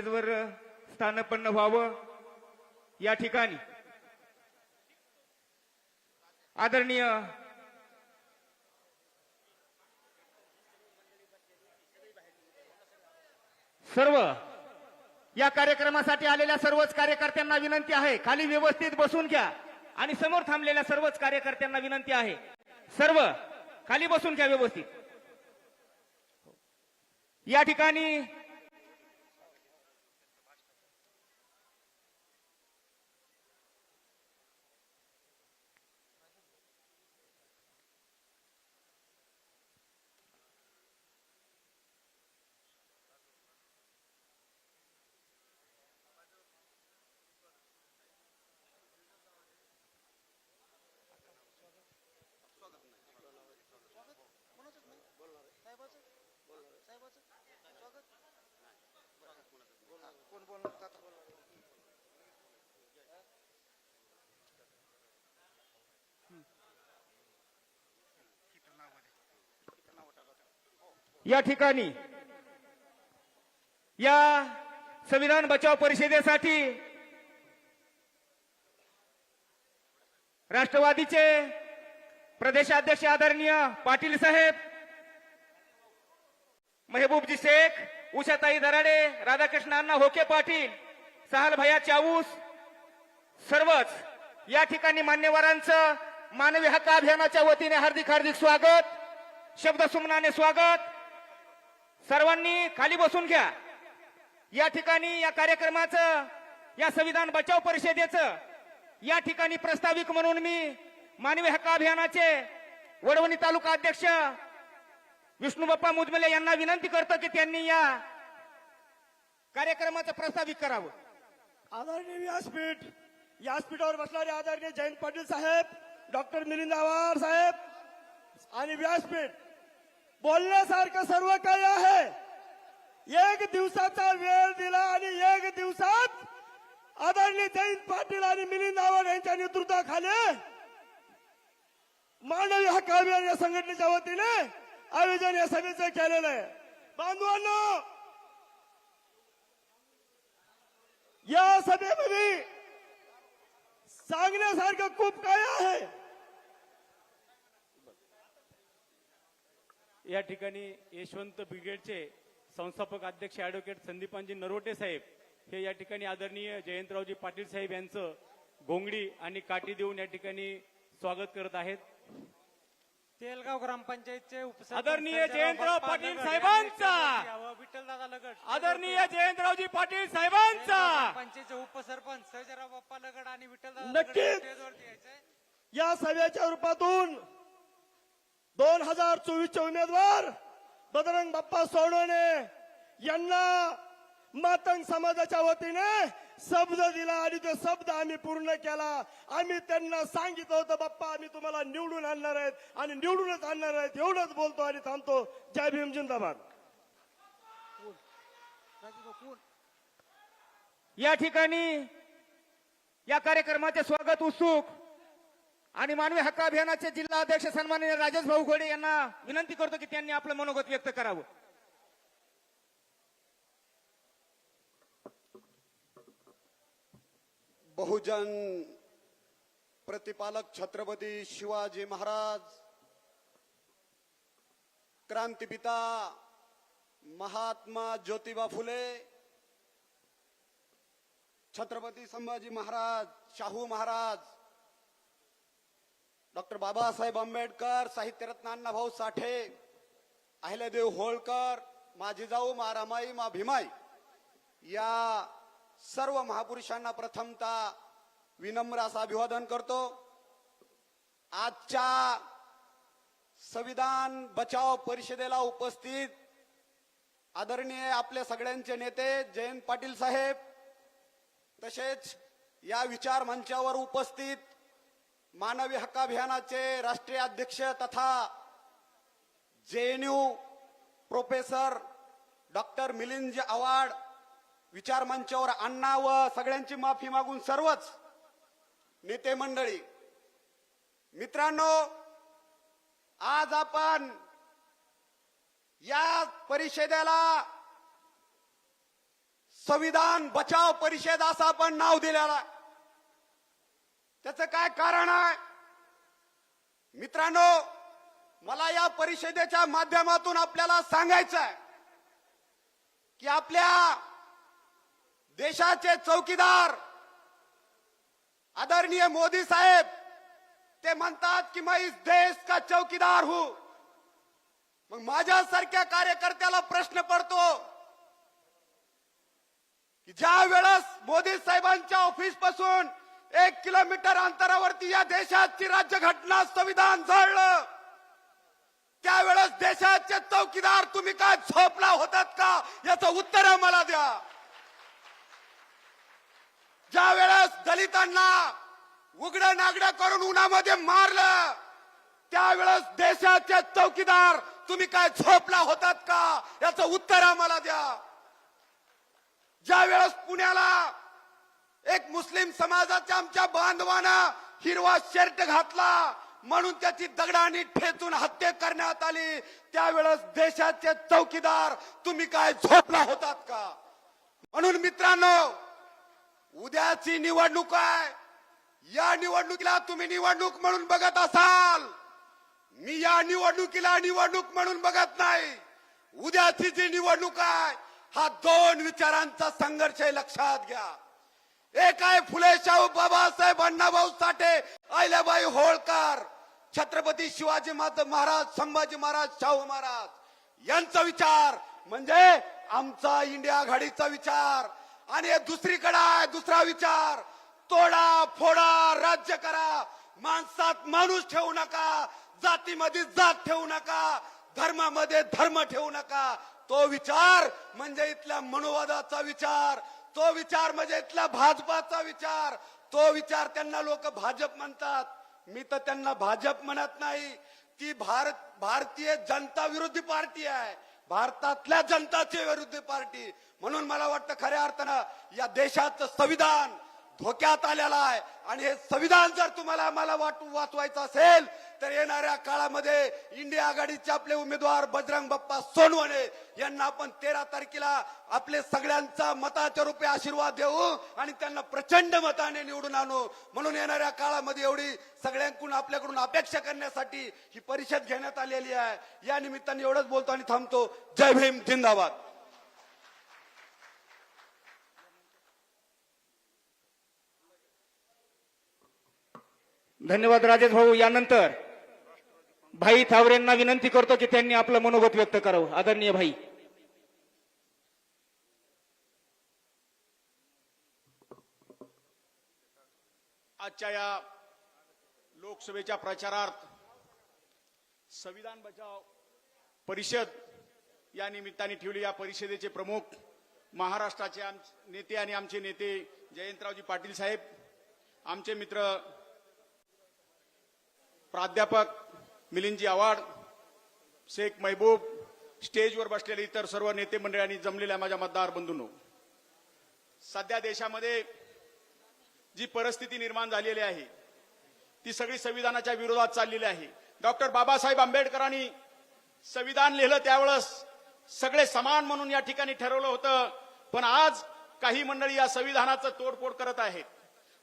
स्टेजवर स्थानपन्न व्हावं या ठिकाणी. आदरणीय सर्व या कार्यक्रमासाठी आलेल्या सर्वच कार्यकर्त्यांना विनंती आहे. खाली व्यवस्थित बसून घ्या आणि समोर थांबलेल्या सर्वच कार्यकर्त्यांना विनंती आहे. सर्व खाली बसून घ्या व्यवस्थित. या ठिकाणी या ठिकाणी या संविधान बचाव परिषदेसाठी राष्ट्रवादीचे प्रदेशाध्यक्ष आदरणीय पाटील साहेब मेहबूबजी शेख उषाताई दराडे राधाकृष्ण अण्णा होके पाटील सहाल भैया चाऊस सर्वच या ठिकाणी मान्यवरांचं मानवी हक्क अभियानाच्या वतीने हार्दिक हार्दिक स्वागत शब्दसुमनाने स्वागत. सर्वांनी खाली बसून घ्या. या ठिकाणी या कार्यक्रमाचं या संविधान बचाव परिषदेचं या ठिकाणी प्रस्ताविक म्हणून मी मानवी हक्क अभियानाचे वडवणी तालुका अध्यक्ष विष्णूबाप्पा बाप्पा यांना विनंती करतो की त्यांनी या कार्यक्रमाचं प्रस्ताविक करावं. आदरणीय व्यासपीठ व्यासपीठावर बसणारे आदरणीय जयंत पाटील साहेब डॉक्टर मिलिंद आवार साहेब आणि व्यासपीठ बोलण्यासारखं सर्व काही आहे. एक दिवसाचा वेळ दिला आणि एक दिवसात आदरणीय जयंत पाटील आणि मिलिंद आव्हाड यांच्या नेतृत्वाखाली मानवी हक्क अभियान या संघटनेच्या वतीने आयोजन या सभेचं केलेलं आहे. बांधवांनो या सभेमध्ये सांगण्यासारखं खूप काय आहे. या ठिकाणी यशवंत ब्रिगेडचे संस्थापक अध्यक्ष ऍडव्होकेट संदीपानजी नरोटे साहेब हे या ठिकाणी आदरणीय जयंतरावजी पाटील साहेब यांचं घोंगडी आणि काठी देऊन या ठिकाणी स्वागत करत आहेत तेलगाव ग्रामपंचायतचे आदरणीय जयंतराव पाटील साहेबांचा. विठ्ठलदादा लगड आदरणीय जयंतरावजी पाटील साहेबांचा पंचायतचे उपसरपंच सर्जेराव बाप्पा लगड आणि विठ्ठलदादा नक्कीच. लगड स्टेजवरती यायचंय. या सभेच्या रूपातून दोन हजार चोवीसचे उमेदवार बजरंग बाप्पा सोडवणे यांना मातंग समाजाच्या वतीने शब्द दिला आणि तो शब्द आम्ही पूर्ण केला. आम्ही त्यांना सांगितलं होतं बाप्पा आम्ही तुम्हाला निवडून आणणार आहेत आणि निवडूनच आणणार आहेत एवढंच बोलतो आणि थांबतो. जय भीम जिंदाबाद. या ठिकाणी या कार्यक्रमाचे स्वागत उत्सुक आणि मानवी हक्क अभियानाचे जिल्हा अध्यक्ष सन्माननीय राजेश भाऊ घोडे यांना विनंती करतो की त्यांनी आपलं मनोगत व्यक्त करावं. बहुजन प्रतिपालक छत्रपती शिवाजी महाराज क्रांतीपिता महात्मा ज्योतिबा फुले छत्रपती संभाजी महाराज शाहू महाराज डॉक्टर बाबासाहेब आंबेडकर साहित्यरत्न अण्णाभाऊ साठे अहिल्यादेव होळकर माझी जाऊ मा रमाई मा भीमाई. या सर्व महापुरुषांना प्रथमतः विनम्र असं अभिवादन करतो. आजच्या संविधान बचाव परिषदेला उपस्थित आदरणीय आपले सगळ्यांचे नेते जयंत पाटील साहेब तसेच या विचार मंचावर उपस्थित मानवी हक्क अभियानाचे राष्ट्रीय अध्यक्ष तथा JNU professor doctor Milind Awad विचार मंचावर अण्णा व सगळ्यांची माफी मागून सर्वच नेते मंडळी. मित्रांनो आज आपण या परिषदेला संविधान बचाव परिषद असं आपण नाव दिलेलं आहे. त्याचं काय कारण आहे? मित्रांनो मला या परिषदेच्या माध्यमातून आपल्याला सांगायचं आहे की आपल्या देशाचे चौकीदार आदरणीय मोदी साहेब ते म्हणतात की मैं इस देश का चौकीदार हूं. मग माझ्यासारख्या कार्यकर्त्याला प्रश्न पडतो की ज्या वेळेस मोदी साहेबांच्या ऑफिसपासून एक किलोमीटर अंतरावरती या देशाची राज्य घटना संविधान जळलं त्यावेळेस देशाचे चौकीदार तुम्ही काय झोपला होतात का? याचं उत्तर मला द्या. ज्या वेळेस दलितांना उघड्या नागड्या करून उन्हामध्ये मारलं त्यावेळेस देशाचे चौकीदार तुम्ही काय झोपला होतात का? याचं उत्तर आम्हाला द्या. ज्या वेळेस पुण्याला एक मुस्लिम समाजाच्या आमच्या बांधवानं हिरवा शर्ट घातला म्हणून त्याची दगडाने ठेचून हत्या करण्यात आली. त्यावेळेस देशाचे चौकीदार तुम्ही काय झोपला होतात का? म्हणून मित्रांनो उद्याची निवडणूक आहे. या निवडणुकीला तुम्ही निवडणूक म्हणून बघत असाल. मी या निवडणुकीला निवडणूक म्हणून बघत नाही. उद्याची जी निवडणूक आहे हा दोन विचारांचा संघर्ष लक्षात घ्या. एक आहे फुले शाहू बाबासाहेब अण्णाभाऊ साठे अहिल्याबाई होळकर छत्रपती शिवाजी महाराज संभाजी महाराज शाहू महाराज. यांचा विचार म्हणजे आमचा इंडिया आघाडीचा विचार. आणि दुसरीकडे आहे दुसरा विचार. तोडा फोडा राज्य करा. माणसात माणूस ठेवू नका. जातीमध्ये जात ठेवू नका. धर्मामध्ये धर्म ठेवू नका. तो विचार म्हणजे इथल्या मनोवादाचा विचार. तो विचार म्हणजे इथला भाजपाचा विचार. तो विचार त्यांना लोक भाजप म्हणतात. मी तर त्यांना भाजप म्हणत नाही. ती भारत भारतीय जनता विरोधी पार्टी आहे. भारतातल्या जनताची विरोधी पार्टी. म्हणून मला वाटतं खऱ्या अर्थानं या देशाचं संविधान धोक्यात आलेला आहे. आणि हे संविधान जर तुम्हाला मला वाट वाचवायचं असेल तर येणाऱ्या काळामध्ये इंडिया आघाडीचे आपले उमेदवार बजरंग बाप्पा सोनवणे यांना आपण तेरा तारखेला आपले सगळ्यांचा मताच्या रूपे आशीर्वाद देऊ आणि त्यांना प्रचंड मताने निवडून आणू. म्हणून येणाऱ्या काळामध्ये एवढी सगळ्यांकडून आपल्याकडून अपेक्षा करण्यासाठी ही परिषद घेण्यात आलेली आहे. या निमित्ताने एवढंच बोलतो आणि थांबतो. जय भीम जिंदाबाद. धन्यवाद राजेश भाऊ. यानंतर भाई थावरेंना विनंती करतो की त्यांनी आपलं मनोगत व्यक्त करावं. आदरणीय भाई. आजच्या या लोकसभेच्या प्रचारार्थ संविधान बचाव परिषद या निमित्ताने ठेवली. या परिषदेचे प्रमुख महाराष्ट्राचे आम नेते आणि आमचे नेते जयंतरावजी पाटील साहेब आमचे मित्र प्राध्यापक मिलिंदजी आव्हाड शेख महबूब स्टेजवर बसलेले इतर सर्व नेते मंडळांनी जमलेल्या माझ्या मतदार बंधूंनो सध्या देशामध्ये जी परिस्थिती निर्माण झालेली आहे ती सगळी संविधानाच्या विरोधात चाललेली आहे. डॉक्टर बाबासाहेब आंबेडकरांनी संविधान लिहिलं त्यावेळेस सगळे समान म्हणून या ठिकाणी ठरवलं होतं पण आज काही मंडळी या संविधानाचं तोडफोड करत आहेत.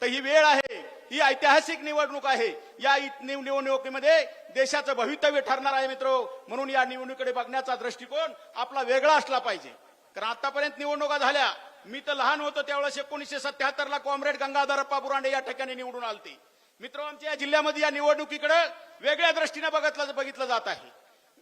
तर ही वेळ आहे ही ऐतिहासिक निवडणूक आहे. या निवडणुकीमध्ये देशाचं भवितव्य ठरणार आहे मित्र. म्हणून या निवडणुकीकडे बघण्याचा दृष्टिकोन आपला वेगळा असला पाहिजे. कारण आतापर्यंत निवडणुका झाल्या. मी तर लहान होतो त्यावेळेस एकोणीसशे सत्याहत्तर ला कॉम्रेड गंगाधरप्पा बुरांडे या ठिकाणी निवडून आलते. मित्र आमच्या या जिल्ह्यामध्ये या निवडणुकीकडे वेगळ्या दृष्टीने बघितलं बघितलं जात आहे.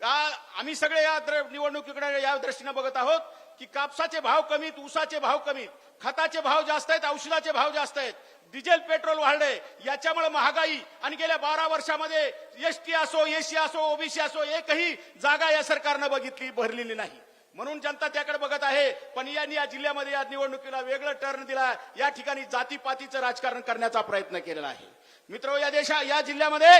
आम्ही सगळे या निवडणुकीकडे या दृष्टीने बघत आहोत की कापसाचे भाव कमीत ऊसाचे भाव कमीत खताचे भाव जास्त आहेत औषधाचे भाव जास्त आहेत. डिझेल पेट्रोल वाढले. याच्यामुळे महागाई आणि गेल्या बारा वर्षामध्ये एसटी असो एसी असो ओबीसी असो एकही जागा या सरकारनं बघितली भरलेली नाही. म्हणून जनता त्याकडे बघत आहे पण यांनी या जिल्ह्यामध्ये या निवडणुकीला वेगळं टर्न दिला. या ठिकाणी जातीपातीचं राजकारण करण्याचा प्रयत्न केलेला आहे. मित्र या देशा या जिल्ह्यामध्ये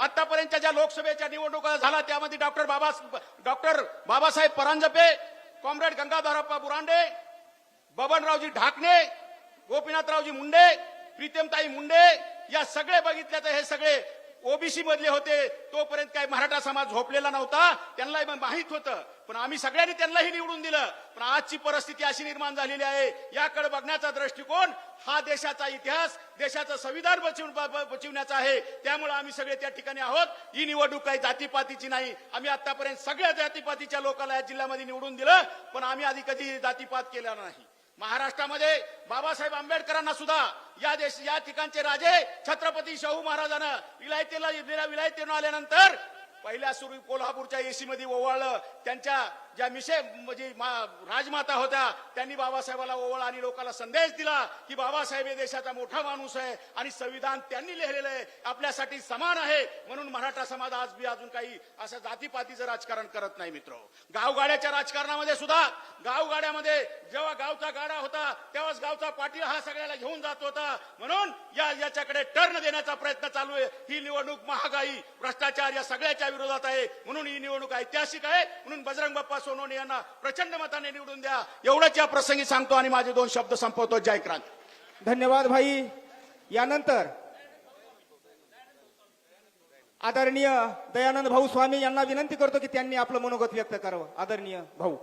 आतापर्यंतच्या ज्या लोकसभेच्या निवडणुका झाला त्यामध्ये डॉक्टर बाबा डॉक्टर बाबासाहेब परांजपे कॉम्रेड गंगाधरप्पा बुरांडे बबनरावजी ढाकणे गोपीनाथरावजी मुंडे प्रीतमताई मुंडे या सगळे बघितल्या तर हे सगळे ओबीसी मधले होते. तोपर्यंत काही मराठा समाज झोपलेला नव्हता. त्यांना माहीत होतं. पण आम्ही सगळ्यांनी त्यांनाही निवडून दिलं. पण आजची परिस्थिती अशी निर्माण झालेली आहे. याकडे बघण्याचा दृष्टिकोन हा देशाचा इतिहास देशाचं संविधान बचवून बचवण्याचा आहे. त्यामुळे आम्ही सगळे त्या ठिकाणी आहोत. ही निवडणूक काही जातीपातीची नाही. आम्ही आतापर्यंत सगळ्या जातीपातीच्या लोकांना या जिल्ह्यामध्ये निवडून दिलं. पण आम्ही आधी कधी जातीपात केला नाही. महाराष्ट्रामध्ये बाबासाहेब आंबेडकरांना सुद्धा या देश या ठिकाणचे राजे छत्रपती शाहू महाराजांना विलायतीला विलायतीनं आल्यानंतर पहिल्या सुरू कोल्हापूरच्या एसी मध्ये ओवाळलं. त्यांच्या ज्या मिशे म्हणजे राजमाता होत्या त्यांनी बाबासाहेबाला ओवळ आणि लोकांना संदेश दिला की बाबासाहेब हे देशाचा मोठा माणूस आहे आणि संविधान त्यांनी लिहिलेलं आहे. आपल्यासाठी समान आहे. म्हणून मराठा समाज आज बी अजून काही असं जातीपातीचं राजकारण करत नाही मित्र. गावगाड्याच्या राजकारणामध्ये सुद्धा गावगाड्यामध्ये जेव्हा गावचा गाडा होता तेव्हाच गावचा पाटील हा सगळ्याला घेऊन जात होता. म्हणून या याच्याकडे टर्न देण्याचा प्रयत्न चालू आहे. ही निवडणूक महागाई भ्रष्टाचार या सगळ्याच्या विरोधात आहे. म्हणून ही निवडणूक ऐतिहासिक आहे. म्हणून बजरंग बाप्पा सोनवणे यांना प्रचंड मताने निवडून द्या. एवढंच या प्रसंगी सांगतो आणि माझे दोन शब्द संपवतो. जयक्रांत धन्यवाद भाई. यानंतर आदरणीय दयानंद भाऊ स्वामी यांना विनंती करतो की त्यांनी आपलं मनोगत व्यक्त करावं. आदरणीय भाऊ.